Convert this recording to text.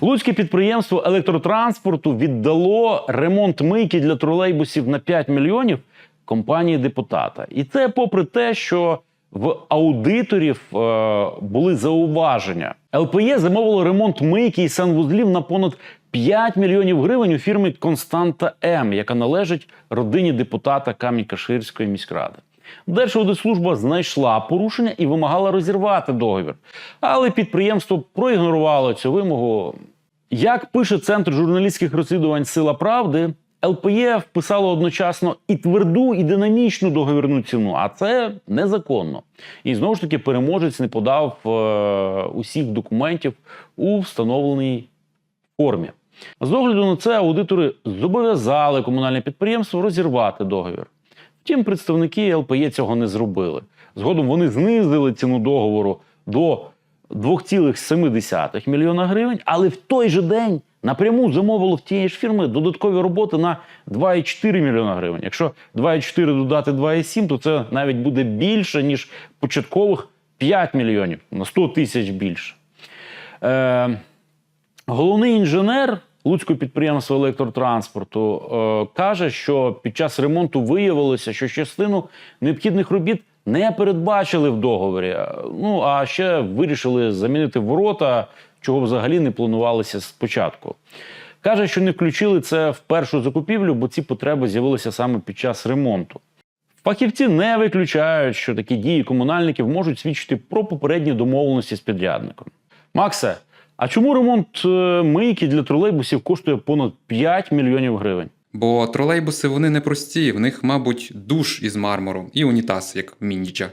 Луцьке підприємство електротранспорту віддало ремонт мийки для тролейбусів на 5 мільйонів компанії депутата. І це попри те, що в аудиторів е, були зауваження. ЛПЄ замовило ремонт мийки і санвузлів на понад 5 мільйонів гривень у фірмі Константа М, яка належить родині депутата Камінь-Каширської міськради. Держаудитслужба знайшла порушення і вимагала розірвати договір. Але підприємство проігнорувало цю вимогу. Як пише Центр журналістських розслідувань Сила Правди, ЛПЄ вписало одночасно і тверду, і динамічну договірну ціну, а це незаконно. І знову ж таки переможець не подав е, усіх документів у встановленій формі. З огляду на це аудитори зобов'язали комунальне підприємство розірвати договір. Втім, представники ЛПЄ цього не зробили. Згодом вони знизили ціну договору до 2,7 мільйона гривень, але в той же день напряму замовило в тієї ж фірми додаткові роботи на 2,4 мільйона гривень. Якщо 2,4 додати 2,7, то це навіть буде більше, ніж початкових 5 мільйонів на 100 тисяч більше. Е, Головний інженер Луцького підприємства електротранспорту е, каже, що під час ремонту виявилося, що частину необхідних робіт не передбачили в договорі. Е, Ну а ще вирішили замінити ворота, чого взагалі не планувалося спочатку. Каже, що не включили це в першу закупівлю, бо ці потреби з'явилися саме під час ремонту. Фахівці не виключають, що такі дії комунальників можуть свідчити про попередні домовленості з підрядником. Максе, а чому ремонт е, мийки для тролейбусів коштує понад 5 мільйонів гривень? Бо тролейбуси вони не прості, в них, мабуть, душ із мармуру і унітаз, як в Міндіча.